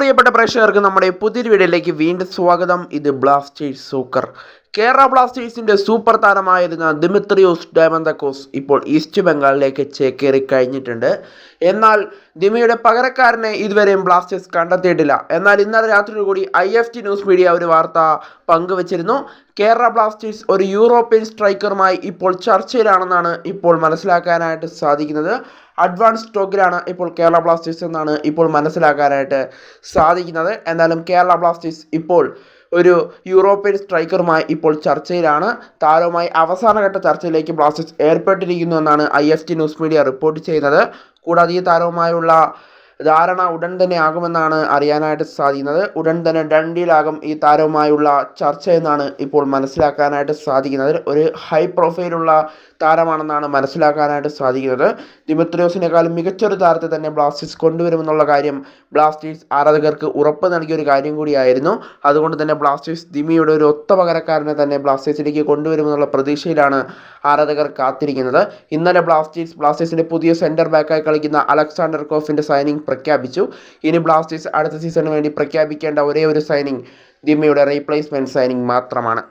പ്രിയപ്പെട്ട പ്രേക്ഷകർക്ക് നമ്മുടെ പുതിയൊരു വീഡിയോയിലേക്ക് വീണ്ടും സ്വാഗതം. ഇത് ബ്ലാസ്റ്റേഴ്സ് സൂക്കർ. കേരള ബ്ലാസ്റ്റേഴ്സിന്റെ സൂപ്പർ താരമായിരുന്ന ദിമിത്രിയോസ് ഡയമന്തക്കോസ് ഇപ്പോൾ ഈസ്റ്റ് ബംഗാളിലേക്ക് ചേക്കേറി കഴിഞ്ഞിട്ടുണ്ട്. എന്നാൽ ദിമിയുടെ പകരക്കാരനെ ഇതുവരെയും ബ്ലാസ്റ്റേഴ്സ് കണ്ടെത്തിയിട്ടില്ല. എന്നാൽ ഇന്നലെ രാത്രി കൂടി I F T news media ഒരു വാർത്ത പങ്കുവച്ചിരുന്നു. കേരള ബ്ലാസ്റ്റേഴ്സ് ഒരു യൂറോപ്യൻ സ്ട്രൈക്കറുമായി ഇപ്പോൾ ചർച്ചയിലാണെന്നാണ് ഇപ്പോൾ മനസ്സിലാക്കാനായിട്ട് സാധിക്കുന്നത്. അഡ്വാൻസ് സ്റ്റോക്കിലാണ് ഇപ്പോൾ കേരള ബ്ലാസ്റ്റേഴ്സ് എന്നാണ് ഇപ്പോൾ മനസ്സിലാക്കാനായിട്ട് സാധിക്കുന്നത്. എന്നാലും കേരള ബ്ലാസ്റ്റേഴ്സ് ഇപ്പോൾ ഒരു യൂറോപ്യൻ സ്ട്രൈക്കറുമായി ഇപ്പോൾ ചർച്ചയിലാണ്. താരവുമായി അവസാനഘട്ട ചർച്ചയിലേക്ക് ബ്ലാസ്റ്റേഴ്സ് ഏർപ്പെട്ടിരിക്കുന്നു എന്നാണ് I F T news media report ചെയ്യുന്നത്. കൂടാതെ ഈ താരവുമായുള്ള ധാരണ ഉടൻ തന്നെ ആകുമെന്നാണ് അറിയാനായിട്ട് സാധിക്കുന്നത്. ഉടൻ തന്നെ ഡണ്ടിയിലാകും ഈ താരവുമായുള്ള ചർച്ച എന്നാണ് ഇപ്പോൾ മനസ്സിലാക്കാനായിട്ട് സാധിക്കുന്നത്. ഒരു ഹൈ പ്രൊഫൈലുള്ള താരമാണെന്നാണ് മനസ്സിലാക്കാനായിട്ട് സാധിക്കുന്നത്. ദിമിത്രിയോസിനേക്കാളും മികച്ചൊരു താരത്തെ തന്നെ ബ്ലാസ്റ്റേഴ്സ് കൊണ്ടുവരുമെന്നുള്ള കാര്യം ബ്ലാസ്റ്റേഴ്സ് ആരാധകർക്ക് ഉറപ്പ് നൽകിയ ഒരു കാര്യം കൂടിയായിരുന്നു. അതുകൊണ്ട് തന്നെ ബ്ലാസ്റ്റേഴ്സ് ദിമിയുടെ ഒരു ഒത്ത പകരക്കാരനെ തന്നെ ബ്ലാസ്റ്റേഴ്സിലേക്ക് കൊണ്ടുവരുമെന്നുള്ള പ്രതീക്ഷയിലാണ് ആരാധകർ കാത്തിരിക്കുന്നത്. ഇന്നലെ ബ്ലാസ്റ്റേഴ്സ് ബ്ലാസ്റ്റേഴ്സിന്റെ പുതിയ സെന്റർ ബാക്കായി കളിക്കുന്ന അലക്സാണ്ടർ കോഫിന്റെ സൈനിങ് പ്രഖ്യാപിച്ചു. ഇനി ബ്ലാസ്റ്റേഴ്സ് അടുത്ത സീസണിന് വേണ്ടി പ്രഖ്യാപിക്കേണ്ട ഒരേ ഒരു സൈനിങ് ദിമിയുടെ റീപ്ലേസ്മെന്റ് സൈനിങ് മാത്രമാണ്.